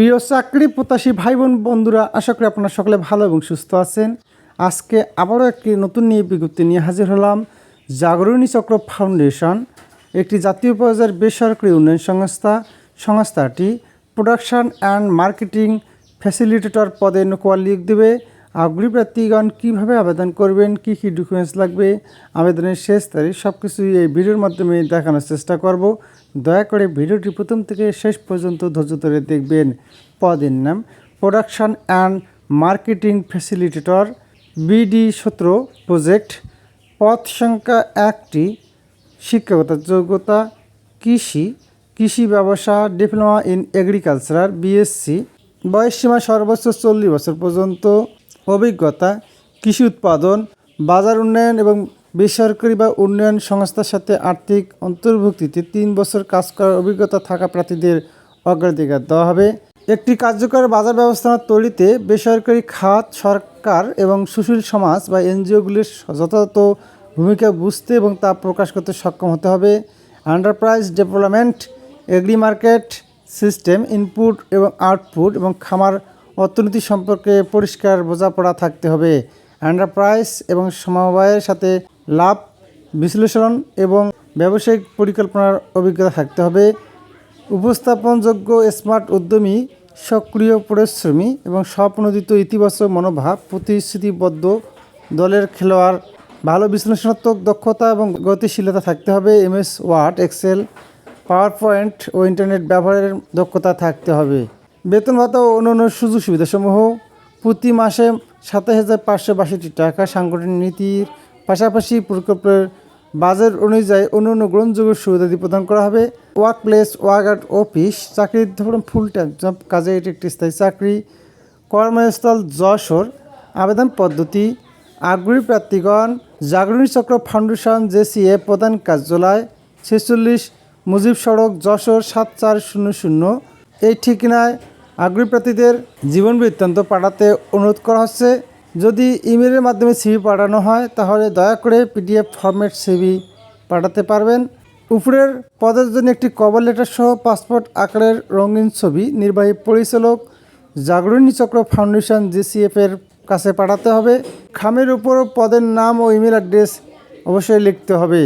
প্রিয় চাকরি প্রত্যাশী ভাই বোন বন্ধুরা, আশা করি আপনারা সকলে ভালো এবং সুস্থ আছেন। আজকে আবারও একটি নতুন নিয়ে বিজ্ঞপ্তি নিয়ে হাজির হলাম জাগরণী চক্র ফাউন্ডেশন, একটি জাতীয় পর্যায়ের বেসরকারি উন্নয়ন সংস্থা। সংস্থাটি প্রোডাকশান অ্যান্ড মার্কেটিং ফ্যাসিলিটেটর পদে নোকোয়া লিখ দেবে। আগ্রহী প্রার্থীগণ কীভাবে আবেদন করবেন? কী কী ডকুমেন্টস লাগবে? আবেদনের শেষ তারিখ সব কিছুই এই ভিডিওর মাধ্যমে দেখানোর চেষ্টা করব। দয়া করে ভিডিওটি প্রথম থেকে শেষ পর্যন্ত ধৈর্য ধরে দেখবেন। পদের নাম production and marketing facilitator BD সতেরো প্রজেক্ট পদ সংখ্যা একটি শিক্ষাগত যোগ্যতা, কৃষি কৃষি ব্যবসা ডিপ্লোমা ইন এগ্রিকালচার বিএসসি বয়সসীমা সর্বোচ্চ চল্লিশ বছর পর্যন্ত অভিজ্ঞতা, কৃষি উৎপাদন, বাজার উন্নয়ন এবং বেসরকারি বা উন্নয়ন সংস্থার সাথে আর্থিক অন্তর্ভুক্তিতে তিন বছর কাজ করার অভিজ্ঞতা থাকা প্রার্থীদের অগ্রাধিকার দেওয়া হবে। একটি কার্যকর বাজার ব্যবস্থাপনা তৈরিতে বেসরকারি খাত, সরকার এবং সুশীল সমাজ বা এনজিওগুলির যথাযথ ভূমিকা বুঝতে এবং তা প্রকাশ করতে সক্ষম হতে হবে। Enterprise development agri market system, input এবং আউটপুট এবং খামার অর্থনীতি সম্পর্কে পরিষ্কার বোঝাপড়া থাকতে হবে। এন্টারপ্রাইজ এবং সমবায়ের সাথে লাভ, বিশ্লেষণ এবং ব্যবসায়িক পরিকল্পনার অভিজ্ঞতা থাকতে হবে। উপস্থাপনযোগ্য স্মার্ট উদ্যমী, সক্রিয় পরিশ্রমী এবং স্বপ্রণোদিত ইতিবাচক মনোভাব, প্রতিশ্রুতিবদ্ধ দলের খেলোয়াড়, ভালো বিশ্লেষণাত্মক দক্ষতা এবং গতিশীলতা থাকতে হবে। MS Word, Excel Power Point ও ইন্টারনেট ব্যবহারের দক্ষতা থাকতে হবে। বেতন ভাতা ও অন্যান্য সুযোগ সুবিধাসমূহ প্রতি মাসে সাতাশ হাজার পাঁচশো বাষট্টি টাকা সাংগঠনিক নীতির পাশাপাশি প্রকল্পের বাজেট অনুযায়ী অন্যান্য গ্রহণযোগ্য সুবিধাদি প্রদান করা হবে। Work place work out office, চাকরির ধরুন ফুল টাইম জব কাজে এটি একটি স্থায়ী চাকরি, কর্মস্থল যশোর, আবেদন পদ্ধতি, আগ্রহী প্রার্থীগণ, জাগরণী চক্র ফাউন্ডেশন, জেসিএ, প্রধান কার্যালয়, ছেচল্লিশ মুজিব সড়ক, যশোর সাত চার শূন্য শূন্য। এই ঠিকানায় আগ্রহী প্রার্থীদের জীবন বৃত্তান্ত পাঠাতে অনুরোধ করা হচ্ছে। যদি ইমেলের মাধ্যমে সিভি পাঠানো হয়, তাহলে দয়া করে পিডিএফ ফরম্যাট সিভি পাঠাতে পারবেন। উপরের পদের জন্য একটি কভার লেটার সহ পাসপোর্ট আকারের রঙিন ছবি, নির্বাহী পরিচালক জাগরণী চক্র ফাউন্ডেশন জিসিএফ এর কাছে পাঠাতে হবে। খামের উপর পদের নাম ও ইমেল অ্যাড্রেস অবশ্যই লিখতে হবে।